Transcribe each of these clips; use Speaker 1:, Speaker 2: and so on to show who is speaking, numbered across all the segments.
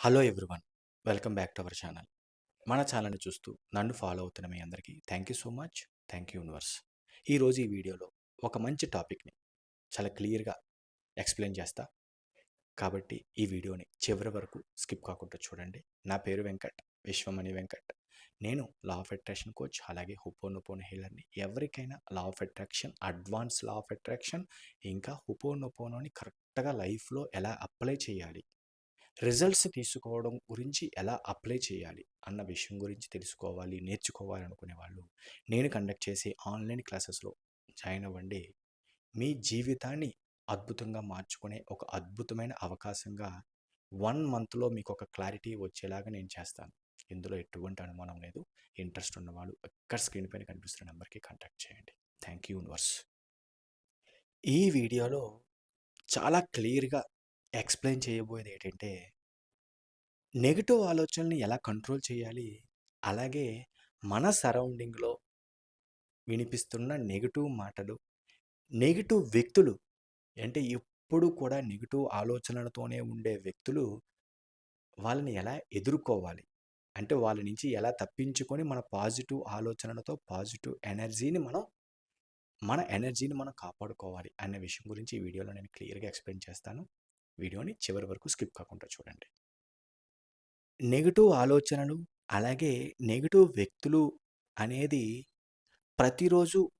Speaker 1: Hello everyone welcome back to our channel. మన ఛానల్ని చూస్తూ నన్ను ఫాలో అవుతున్న మీ అందరికీ thank you so much. Thank you universe ఈరోజు ఈ వీడియోలో ఒక మంచి టాపిక్ని చాలా క్లియర్గా ఎక్స్ప్లెయిన్ చేస్తా. కాబట్టి ఈ వీడియోని చివరి వరకు స్కిప్ కాకుండా చూడండి. నా పేరు వెంకట్ విశ్వమణి వెంకట్. నేను లా ఆఫ్ అట్రాక్షన్ కోచ్ అలాగే హుపోనొపోన్ హీలర్ని ఎవరికైనా law of attraction advance law of attraction ఇంకా హుపోనొపోనోని కరెక్ట్గా లైఫ్లో ఎలా అప్లై చేయాలి రిజల్ట్స్ తీసుకోవడం గురించి ఎలా అప్లై చేయాలి అన్న విషయం గురించి తెలుసుకోవాలి నేర్చుకోవాలి అనుకునే వాళ్ళు. నేను కండక్ట్ చేసే ఆన్లైన్ క్లాసెస్లో జాయిన్ అవ్వండి. మీ జీవితాన్ని అద్భుతంగా మార్చుకునే ఒక అద్భుతమైన అవకాశంగా వన్ మంత్లో మీకు ఒక క్లారిటీ వచ్చేలాగా నేను చేస్తాను. ఇందులో ఎటువంటి అనుమానం లేదు. ఇంట్రెస్ట్ ఉన్నవాళ్ళు ఎక్కడ స్క్రీన్ పైన కనిపిస్తున్న నెంబర్కి కాంటాక్ట్ చేయండి. Thank you universe. ఈ వీడియోలో చాలా క్లియర్గా ఎక్స్ప్లెయిన్ చేయబోయేది ఏంటంటే నెగిటివ్ ఆలోచనల్ని ఎలా కంట్రోల్ చేయాలి అలాగే మన సరౌండింగ్లో వినిపిస్తున్న నెగిటివ్ మాటలు నెగిటివ్ వ్యక్తులు అంటే ఎప్పుడు కూడా నెగిటివ్ ఆలోచనలతోనే ఉండే వ్యక్తులు వాళ్ళని ఎలా ఎదుర్కోవాలి? అంటే వాళ్ళ నుంచి ఎలా తప్పించుకొని మన పాజిటివ్ ఆలోచనలతో పాజిటివ్ ఎనర్జీని మనం మన ఎనర్జీని మనం కాపాడుకోవాలి అనే విషయం గురించి ఈ వీడియోలో నేను క్లియర్గా ఎక్స్ప్లెయిన్ చేస్తాను. వీడియోని చివరి వరకు స్కిప్ కాకుండా చూడండి. నెగిటివ్ ఆలోచనలు అలాగే నెగిటివ్ వ్యక్తులు అనేది ప్రతిరోజు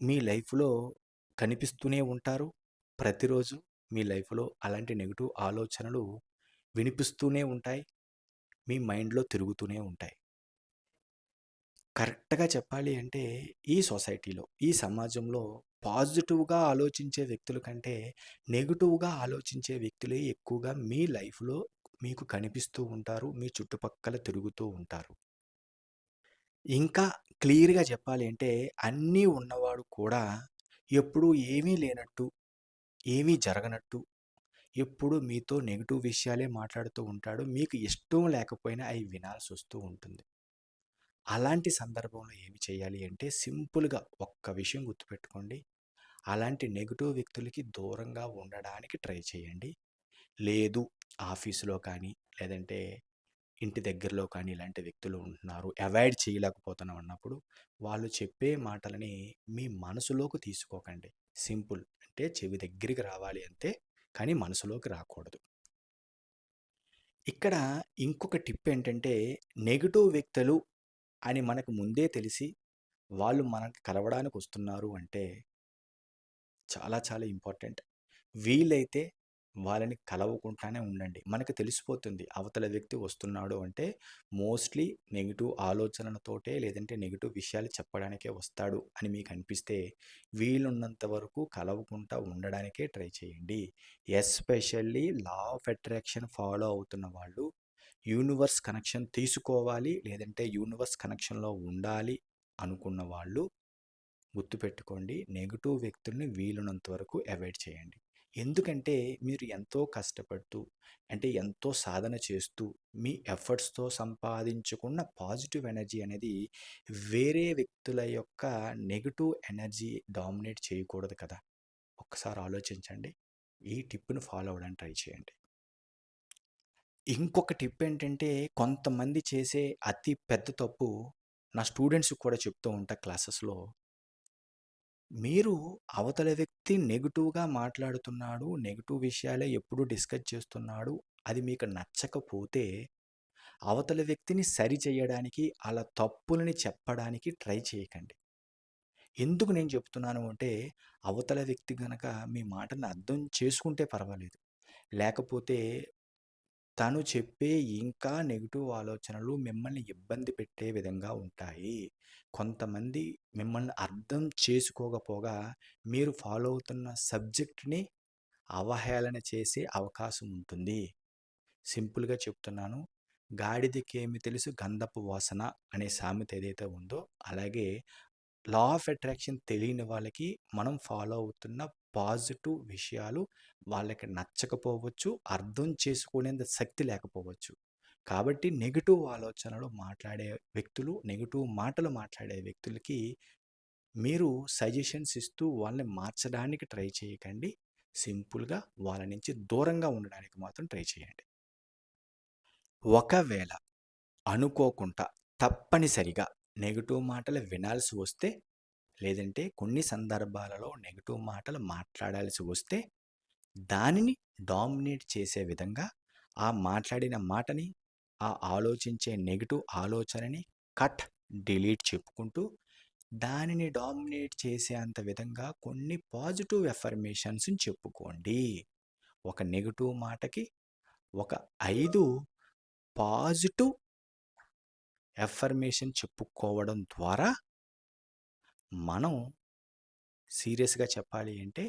Speaker 1: మీ లైఫ్లో కనిపిస్తూనే ఉంటారు. ప్రతిరోజు మీ లైఫ్లో అలాంటి నెగిటివ్ ఆలోచనలు వినిపిస్తూనే ఉంటాయి. మీ మైండ్లో తిరుగుతూనే ఉంటాయి. కరెక్ట్గా చెప్పాలి అంటే ఈ సొసైటీలో ఈ సమాజంలో పాజిటివ్గా ఆలోచించే వ్యక్తుల కంటే నెగిటివ్గా ఆలోచించే వ్యక్తులే ఎక్కువగా మీ లైఫ్లో మీకు కనిపిస్తూ ఉంటారు మీ చుట్టుపక్కల తిరుగుతూ ఉంటారు. ఇంకా క్లియర్గా చెప్పాలి అంటే అన్నీ ఉన్నవాడు కూడా ఎప్పుడూ ఏమీ లేనట్టు ఏమీ జరగనట్టు ఎప్పుడు మీతో నెగిటివ్ విషయాలే మాట్లాడుతూ ఉంటాడు. మీకు ఇష్టం లేకపోయినా అవి వినాల్సి వస్తూ ఉంటుంది. అలాంటి సందర్భంలో ఏమి చేయాలి అంటే సింపుల్గా ఒక్క విషయం గుర్తుపెట్టుకోండి. అలాంటి నెగిటివ్ వ్యక్తులకి దూరంగా ఉండడానికి ట్రై చేయండి. లేదు ఆఫీసులో కానీ లేదంటే ఇంటి దగ్గరలో కానీ ఇలాంటి వ్యక్తులు ఉంటున్నారు. అవాయిడ్ చేయలేకపోతున్నాం అన్నప్పుడు వాళ్ళు చెప్పే మాటలని మీ మనసులోకి తీసుకోకండి. సింపుల్ అంటే చెవి దగ్గరికి రావాలి అంతే కానీ మనసులోకి రాకూడదు. ఇక్కడ ఇంకొక టిప్ ఏంటంటే నెగిటివ్ వ్యక్తులు అని మనకు ముందే తెలిసి వాళ్ళు మనకు కలవడానికి వస్తున్నారు అంటే చాలా చాలా ఇంపార్టెంట్. వీలైతే వాళ్ళని కలవకుండానే ఉండండి. మనకు తెలిసిపోతుంది అవతల వ్యక్తి వస్తున్నాడు అంటే మోస్ట్లీ నెగిటివ్ ఆలోచనలతోటే లేదంటే నెగిటివ్ విషయాలు చెప్పడానికే వస్తాడు అని మీకు అనిపిస్తే వీలున్నంత వరకు కలవకుండా ఉండడానికే ట్రై చేయండి. Especially law of attraction follow అవుతున్న వాళ్ళు యూనివర్స్ కనెక్షన్ తీసుకోవాలి లేదంటే యూనివర్స్ కనెక్షన్లో ఉండాలి అనుకున్న వాళ్ళు గుర్తుపెట్టుకోండి నెగిటివ్ వ్యక్తుల్ని వీలున్నంత వరకు అవాయిడ్ చేయండి. ఎందుకంటే మీరు ఎంతో కష్టపడుతూ అంటే ఎంతో సాధన చేస్తూ మీ ఎఫర్ట్స్తో సంపాదించుకున్న పాజిటివ్ ఎనర్జీ అనేది వేరే వ్యక్తుల యొక్క నెగిటివ్ ఎనర్జీ డామినేట్ చేయకూడదు కదా. ఒక్కసారి ఆలోచించండి. ఈ టిప్ను ఫాలో అవ్వడానికి ట్రై చేయండి. ఇంకొక టిప్ ఏంటంటే కొంతమంది చేసే అతి పెద్ద తప్పు నా స్టూడెంట్స్కి కూడా చెప్తూ ఉంటా క్లాసెస్లో. మీరు అవతల వ్యక్తి నెగిటివ్గా మాట్లాడుతున్నాడు నెగిటివ్ విషయాలే ఎప్పుడు డిస్కస్ చేస్తున్నాడు అది మీకు నచ్చకపోతే అవతల వ్యక్తిని సరి చేయడానికి అలా తప్పులని చెప్పడానికి ట్రై చేయకండి. ఎందుకు నేను చెప్తున్నాను అంటే అవతల వ్యక్తి గనక మీ మాటను అర్థం చేసుకుంటే పర్వాలేదు. లేకపోతే తను చెప్పే ఇంకా నెగిటివ్ ఆలోచనలు మిమ్మల్ని ఇబ్బంది పెట్టే విధంగా ఉంటాయి. కొంతమంది మిమ్మల్ని అర్థం చేసుకోకపోగా మీరు ఫాలో అవుతున్న సబ్జెక్ట్ని అవహేళన చేసే అవకాశం ఉంటుంది. సింపుల్గా చెప్తున్నాను. గాడిదకేమి తెలుసు గంధపు వాసన అనే సామెత ఏదైతే ఉందో అలాగే లా ఆఫ్ అట్రాక్షన్ తెలియని వాళ్ళకి మనం ఫాలో అవుతున్న పాజిటివ్ విషయాలు వాళ్ళకి నచ్చకపోవచ్చు అర్థం చేసుకునేంత శక్తి లేకపోవచ్చు. కాబట్టి నెగిటివ్ ఆలోచనలు మాట్లాడే వ్యక్తులు నెగిటివ్ మాటలు మాట్లాడే వ్యక్తులకి మీరు సజెషన్స్ ఇస్తూ వాళ్ళని మార్చడానికి ట్రై చేయకండి. సింపుల్గా వాళ్ళ నుంచి దూరంగా ఉండడానికి మాత్రం ట్రై చేయండి. ఒకవేళ అనుకోకుండా తప్పనిసరిగా నెగటివ్ మాటలు వినాల్సి వస్తే లేదంటే కొన్ని సందర్భాలలో నెగటివ్ మాటలు మాట్లాడాల్సి వస్తే దానిని డామినేట్ చేసే విధంగా ఆ మాట్లాడిన మాటని ఆ ఆలోచించే నెగిటివ్ ఆలోచనని కట్ డిలీట్ చెప్పుకుంటూ దానిని డామినేట్ చేసే అంత విధంగా కొన్ని పాజిటివ్ ఎఫర్మేషన్స్ చెప్పుకోండి. ఒక నెగటివ్ మాటకి ఒక ఐదు పాజిటివ్ ఎఫర్మేషన్ చెప్పుకోవడం ద్వారా మనం సీరియస్గా చెప్పాలి అంటే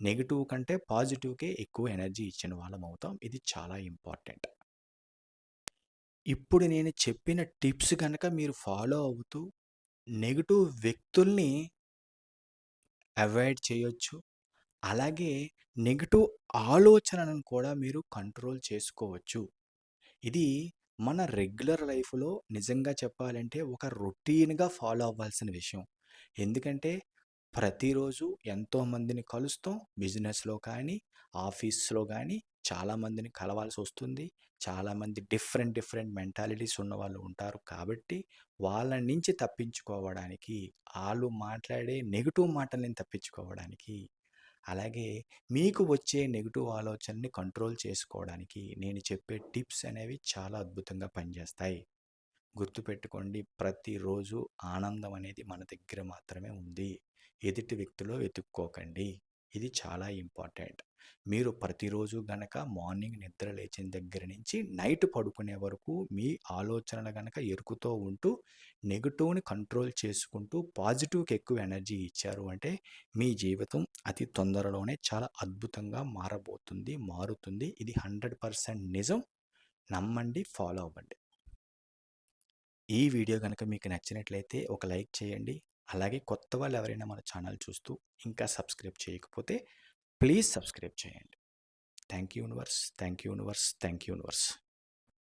Speaker 1: నెగిటివ్ కంటే పాజిటివ్కే ఎక్కువ ఎనర్జీ ఇచ్చిన వాళ్ళం అవుతాం. ఇది చాలా ఇంపార్టెంట్. ఇప్పుడు నేను చెప్పిన టిప్స్ కనుక మీరు ఫాలో అవుతూ నెగిటివ్ వ్యక్తుల్ని అవాయిడ్ చేయొచ్చు. అలాగే నెగిటివ్ ఆలోచనను కూడా మీరు కంట్రోల్ చేసుకోవచ్చు. ఇది మన రెగ్యులర్ లైఫ్లో నిజంగా చెప్పాలంటే ఒక రొటీన్గా ఫాలో అవ్వాల్సిన విషయం. ఎందుకంటే ప్రతిరోజు ఎంతోమందిని కలుస్తాం. బిజినెస్లో కానీ ఆఫీస్లో కానీ చాలామందిని కలవాల్సి వస్తుంది. చాలామంది డిఫరెంట్ డిఫరెంట్ మెంటాలిటీస్ ఉన్న వాళ్ళు ఉంటారు కాబట్టి వాళ్ళ నుంచి తప్పించుకోవడానికి వాళ్ళు మాట్లాడే నెగిటివ్ మాటల్ని తప్పించుకోవడానికి అలాగే మీకు వచ్చే నెగిటివ్ ఆలోచనని కంట్రోల్ చేసుకోవడానికి నేను చెప్పే టిప్స్ అనేవి చాలా అద్భుతంగా పనిచేస్తాయి. గుర్తుపెట్టుకోండి ప్రతిరోజు ఆనందం అనేది మన దగ్గర మాత్రమే ఉంది. ఎదుటి వ్యక్తిలో వెతుక్కోకండి. ఇది చాలా ఇంపార్టెంట్. మీరు ప్రతిరోజు గనక మార్నింగ్ నిద్ర లేచిన దగ్గర నుంచి నైట్ పడుకునే వరకు మీ ఆలోచనలు గనక ఎరుకుతూ ఉంటూ నెగిటివ్ని కంట్రోల్ చేసుకుంటూ పాజిటివ్కి ఎక్కువ ఎనర్జీ ఇచ్చారు అంటే మీ జీవితం అతి తొందరలోనే చాలా అద్భుతంగా మారబోతుంది మారుతుంది. ఇది హండ్రెడ్ పర్సెంట్ నిజం. నమ్మండి ఫాలో అవ్వండి. ఈ వీడియో కనుక మీకు నచ్చినట్లయితే ఒక లైక్ చేయండి. అలాగే కొత్త వాళ్ళు ఎవరైనా మన ఛానల్ చూస్తూ ఇంకా సబ్స్క్రైబ్ చేయకపోతే ప్లీజ్ సబ్స్క్రైబ్ చేయండి thank you universe thank you universe thank you universe